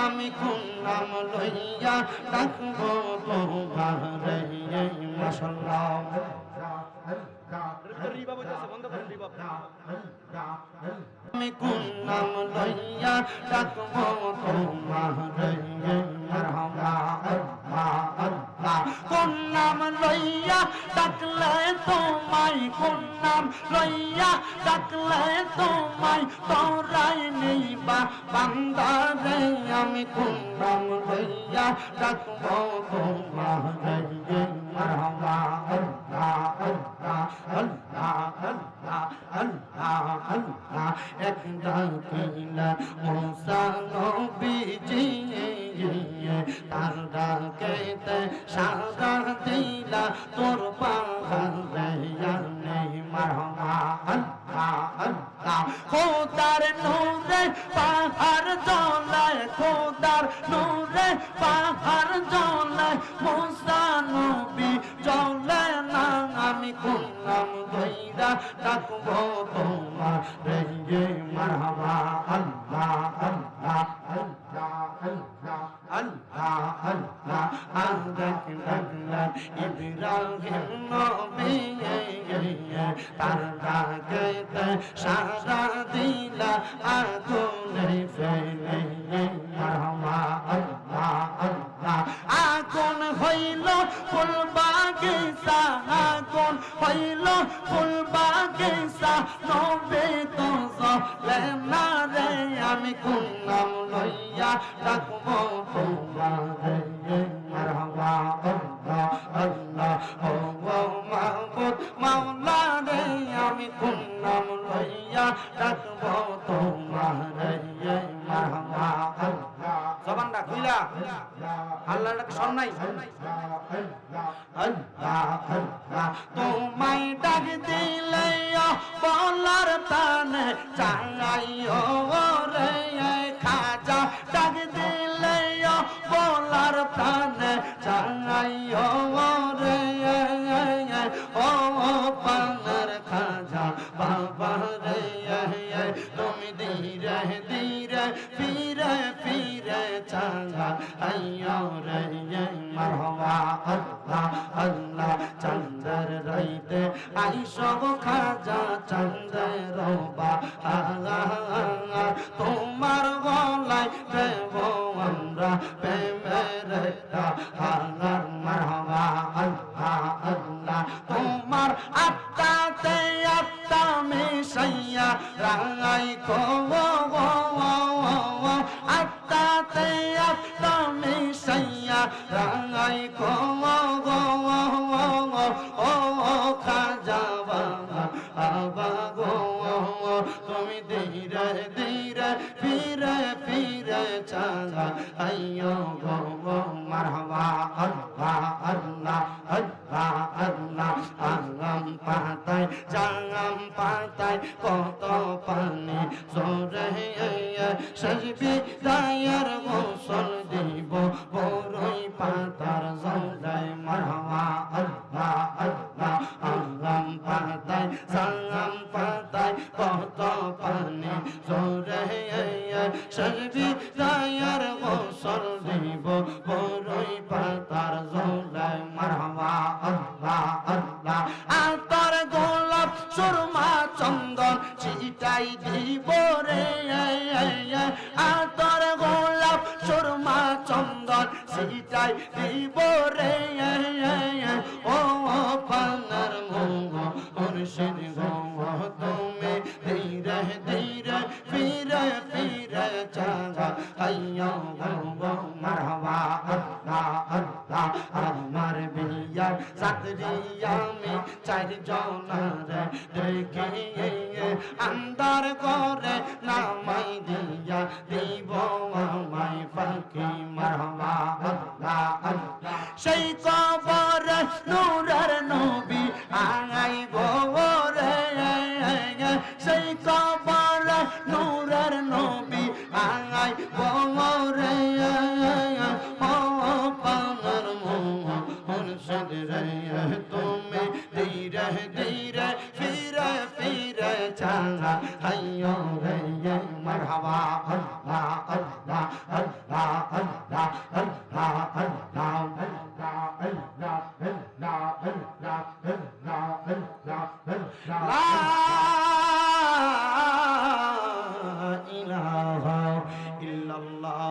আমি কোন নাম লইয়া ডাকবো তোমারে মাশাআল্লাহ আমি কোন নাম লইয়া ডাকবো তোমারে মারহাবা আল্লাহ আল্লাহ কোন নাম লইয়া ডাকলে তোমায় কোন নাম লইয়া ডাকলে তোমায় তোরাই নিবা বান্দারে আমি কোন নাম লইয়া ডাকবো তোমারে মারহাবা আল্লাহ আল্লাহ আল্লাহ তার ডাকেতে সাদা দিলা, তোর পাহাড়ে মারহমা আল্লাহ আল্লাহ খোদার নূরে পাহাড় জলায়, খোদার নূরে পাহাড় জ্বলায় নাম দইরা ডাকবো তোমার রে মারহাবা আল্লাহ আল্লাহ আল্লাহ আল্লাহ আল্লাহ আল্লাহ আল্লাহ আল্লাহ ইব্রাহিম নবী তার ডাকেতে সারা দিলা আগুনে নবে তো না রে আমি কোন নাম লইয়া ডাকবো তোমারে মারহাবা আল্লাহ আল্লাহ ও আমি কোন লইয়া ডাকবো তোমারে মারহাবা আল্লাহ লাখ দুই লাখ আল্লাহ স্বর নাই? তোমায় ডাক দিলে বলার তানে চাইও চাঙ্গা আইয়ো রে মারহবা, আল্লাহ আল্লাহ চন্দর রইতে আইসো খাজা, চন্দর রবা, আল্লাহ তোমার গলায় দেব আমরা প্রেমের একটা হাঙ্গার মারহবা, আল্লাহ আল্লাহ তোমার আত্মাতে আত্মা মিশাইয়া রাঙাই কো মিশাইয়া রাঙাই কো ও খাজা বাবা আবা গো তুমি ধীরে ধীরে, ফিরে ফিরে চাঙ্গা আইয়ো গো। মারহাবা, আল্লাহ আল্লাহ আল্লাহ। আল্লাহ আগাম পাতায় জাগাম পাতায় কত পানি জোরে সজবি দায়ের গোসল দিব বড়ই পাতার জৌলায় মারহাবা আল্লাহ আল্লাহ আগাম পাতায় জাগাম পাতায় কত পানি জোরে সজবি সুরমা চন্দন চিটাই দিব রে। আতর গোলাপ সুরমা চন্দন চিটাই দিব রে। ও পানার মোহ তুমি ধীরে ধীরে ফিরে ফিরে চাগা, আইয়ো দেখে আন্দার করে নামাই দিয়া দিব আমায় ফাঁকি মারহাবা আল্লাহ আল্লাহ। সেই কবর নূরের নবী আঙাই গোরে সেই কবর নূরের নবী আঙাই গোরে ফিরে চাঙ্গা হাইয়ো রে মারহাবা আল্লাহ আল্লাহ আল্লাহ আল্লাহ আল্লাহ আল্লাহ আল্লাহ আল্লাহ আল্লাহ